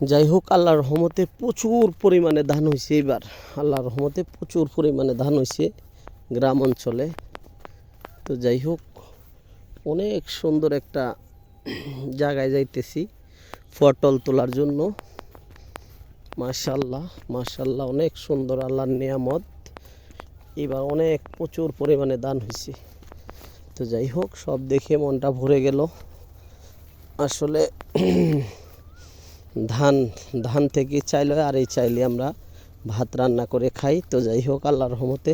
যাই হোক আল্লাহর রহমতে প্রচুর পরিমাণে ধান হয়েছে এবার আল্লাহর রহমতে প্রচুর পরিমাণে ধান হয়েছে গ্রাম অঞ্চলে। তো যাই হোক অনেক সুন্দর একটা জায়গায় যাইতেছি পটল তোলার জন্য। মাশাল্লাহ মাশাল্লাহ অনেক সুন্দর আল্লাহর নিয়ামত। এবার অনেক প্রচুর পরিমাণে দান হয়েছে তো যাই হোক সব দেখে মনটা ভরে গেল। আসলে ধান ধান থেকে চাইলে আর এই চাইলে আমরা ভাত রান্না করে খাই। তো যাই হোক, আল্লাহর রহমতে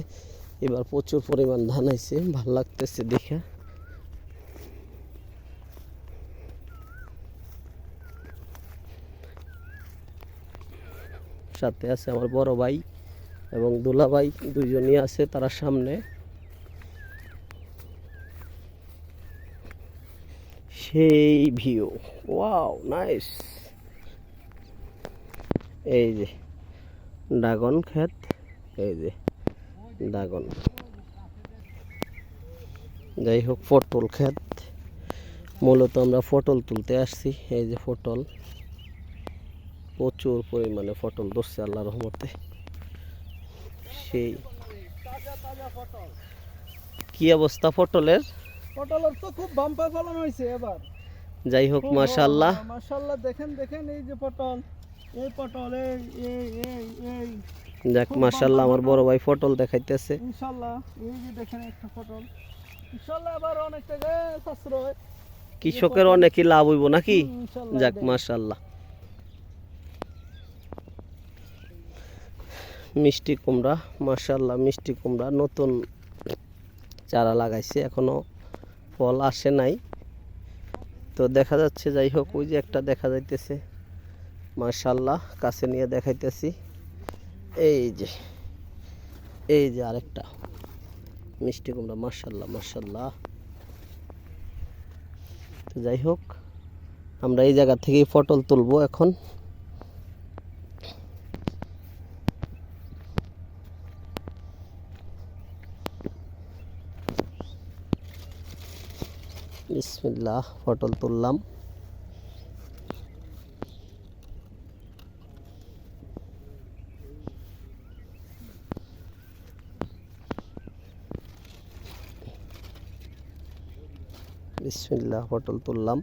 এবার প্রচুর পরিমাণ ধান হয়েছে ভালো লাগতেছে দেখে। সাথে আছে আমার বড় ভাই এবং দুলা ভাই, দুইজনই আছে তারা সামনে। সেই ভিউ, ওয়াও, নাইস। এই যে ড্রাগন ক্ষেত এই যে ড্রাগন। যাই হোক পটল ক্ষেত। মূলত আমরা পটল তুলতে আসছি এই যে পটল। প্রচুর পরিমাণে পটল ধরছে আল্লাহ রহমতে। সেই কি অবস্থা পটলের? পটলের তো খুব বাম্পার ফলন হয়েছে এবার। যাই হোক মাশাল্লাহ মাশাল্লাহ দেখেন দেখেন এই যে পটল। যাক মাশাল্লাহ আমার বড় ভাই পটল। দেখাইতেছে। ইনশাল্লাহ এই যে দেখেন একটা পটল। ইনশাল্লাহ এবার অনেক টাকা সাশ্রয়। কৃষকের অনেকই লাভ হইব নাকি? যাক দেখ। মাশাল্লাহ মিষ্টি কুমড়া মাশাল্লাহ মিষ্টি কুমড়া। নতুন চারা লাগাইছে এখনও ফল আসে নাই। তো দেখা যাচ্ছে যাই হোক ওই যে একটা দেখা যাইতেছে। মাশাল্লাহ কাছে নিয়ে দেখাইতেছি। এই যে এই যে আরেকটা মিষ্টি কুমড়া মার্শাল্লাহ মার্শাল্লাহ তো যাই হোক, আমরা এই জায়গা থেকেই পটল তুলবো এখন। বিসমিল্লাহ, পটল তুললাম। বিসমিল্লাহ, পটল তুললাম।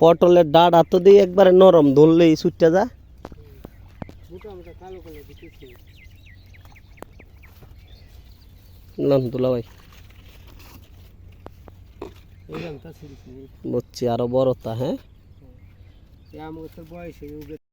পটলের ডাট এত দিয়ে একবারে নরম ধরলেই ছুটতে যা। নাম দুলা ভাই। বুঝছি, আরও বড় তা হ্যাঁ আমার বয়সে